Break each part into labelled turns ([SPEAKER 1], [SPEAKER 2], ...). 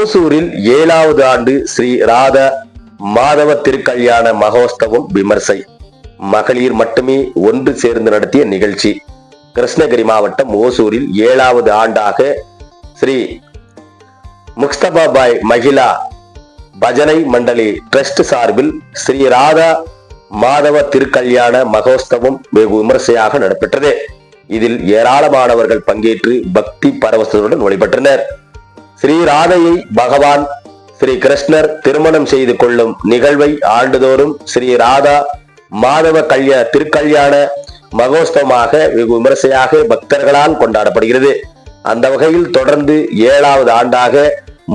[SPEAKER 1] ஓசூரில் ஏழாவது ஆண்டு ஸ்ரீ ராத மாதவ திருக்கல்யாண மகோத்சவம் விமர்சை. மகளிர் மட்டுமே ஒன்று சேர்ந்து நடத்திய நிகழ்ச்சி. கிருஷ்ணகிரி மாவட்டம் ஓசூரில் ஏழாவது ஆண்டாக ஸ்ரீ முக்தபாபாய் மகிழா பஜனை மண்டலி ட்ரஸ்ட் சார்பில் ஸ்ரீ ராதா மாதவ திருக்கல்யாண மகோத்சவம் வெகு விமர்சையாக நடைபெற்றது. இதில் ஏராளமானவர்கள் பங்கேற்று பக்தி பரவசத்துடன் வழிபட்டனர். ஸ்ரீ ராதையை பகவான் ஸ்ரீ கிருஷ்ணர் திருமணம் செய்து கொள்ளும் நிகழ்வை ஆண்டுதோறும் ஸ்ரீ ராதா மாதவ கல்யா திருக்கல்யாண மகோத்சவமாக வெகு விமர்சையாக பக்தர்களால் கொண்டாடப்படுகிறது. அந்த வகையில் தொடர்ந்து ஏழாவது ஆண்டாக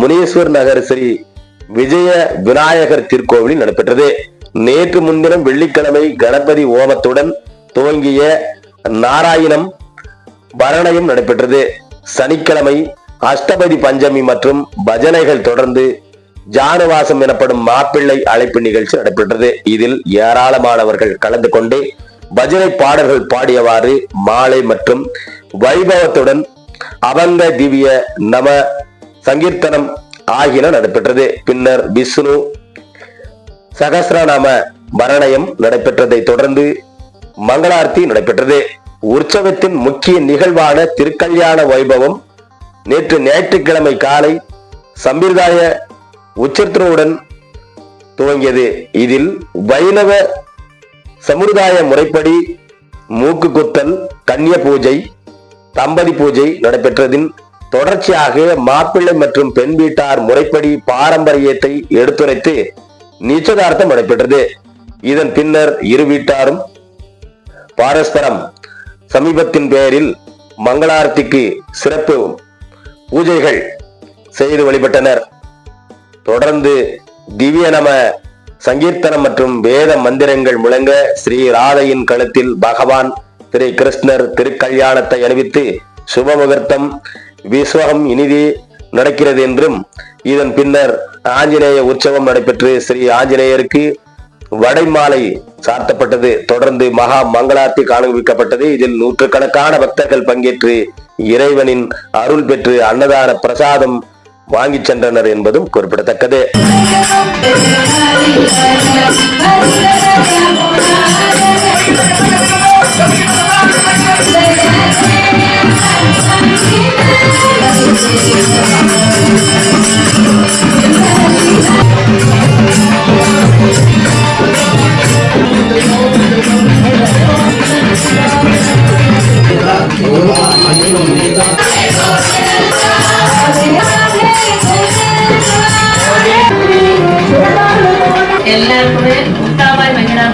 [SPEAKER 1] முனீஸ்வர் நகர் ஸ்ரீ விஜய விநாயகர் திருக்கோவிலில் நடைபெற்றது. நேற்று முன்தினம் வெள்ளிக்கிழமை கணபதி ஓமத்துடன் துவங்கிய நாராயணம் பரணயம் நடைபெற்றது. சனிக்கிழமை அஷ்டபதி பஞ்சமி மற்றும் பஜனைகள் தொடர்ந்து ஜானவாசம் எனப்படும் மாப்பிள்ளை அழைப்பு நிகழ்ச்சி நடைபெற்றது. இதில் ஏராளமானவர்கள் கலந்து கொண்டு பஜனை பாடல்கள் பாடியவாறு மாலை மற்றும் வைபவத்துடன் அவந்த திவ்ய நம சங்கீர்த்தனம் ஆகியன நடைபெற்றது. பின்னர் விஷ்ணு சகசிரநாம மரணயம் நடைபெற்றதை தொடர்ந்து மங்களார்த்தி நடைபெற்றது. உற்சவத்தின் முக்கிய நிகழ்வான திருக்கல்யாண வைபவம் நேற்று ஞாயிற்றுக்கிழமை காலை சம்பிரதாய உச்சத்தினுடன் துவங்கியது. இதில் வைணவ சமுதாய முறைப்படி மூக்கு குத்தல் கன்னிய பூஜை தம்பதி பூஜை நடைபெற்றதின் தொடர்ச்சியாக மாப்பிள்ளை மற்றும் பெண் வீட்டார் முறைப்படி பாரம்பரியத்தை எடுத்துரைத்து நிச்சயதார்த்தம் நடைபெற்றது. இதன் பின்னர் இரு வீட்டாரும் பாரஸ்பரம் சமீபத்தின் பெயரில் மங்களாரத்திக்கு சிறப்பு பூஜைகள் செய்து வழிபட்டனர். தொடர்ந்து திவ்ய நம சங்கீர்த்தனம் மற்றும் வேத மந்திரங்கள் முழங்க ஸ்ரீ ராதையின் கழுத்தில் பகவான் திரு கிருஷ்ணர் திருக்கல்யாணத்தை அணிவித்து சுபமுகூர்த்தம் விஸ்வகம் இனிதே நடக்கிறது என்றும் இதன் பின்னர் ஆஞ்சநேய உற்சவம் நடைபெற்று ஸ்ரீ ஆஞ்சநேயருக்கு வடைமாலை சார்த்தப்பட்டது தொடர்ந்து மகா மங்களார்த்தி காண்பிக்கப்பட்டது இதில் நூற்றுக்கணக்கான பக்தர்கள் பங்கேற்று இறைவனின் அருள் பெற்று அன்னதான பிரசாதம் வாங்கிச் சென்றனர் என்பதும் குறிப்பிடத்தக்கது.
[SPEAKER 2] എല്ലാവർക്കും
[SPEAKER 3] കൂടെ ഉത്താവായി മഹിളാ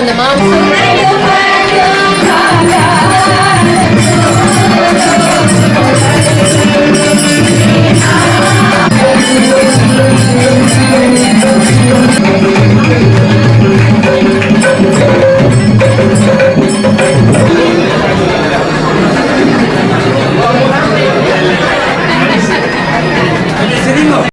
[SPEAKER 3] அந்த மாமி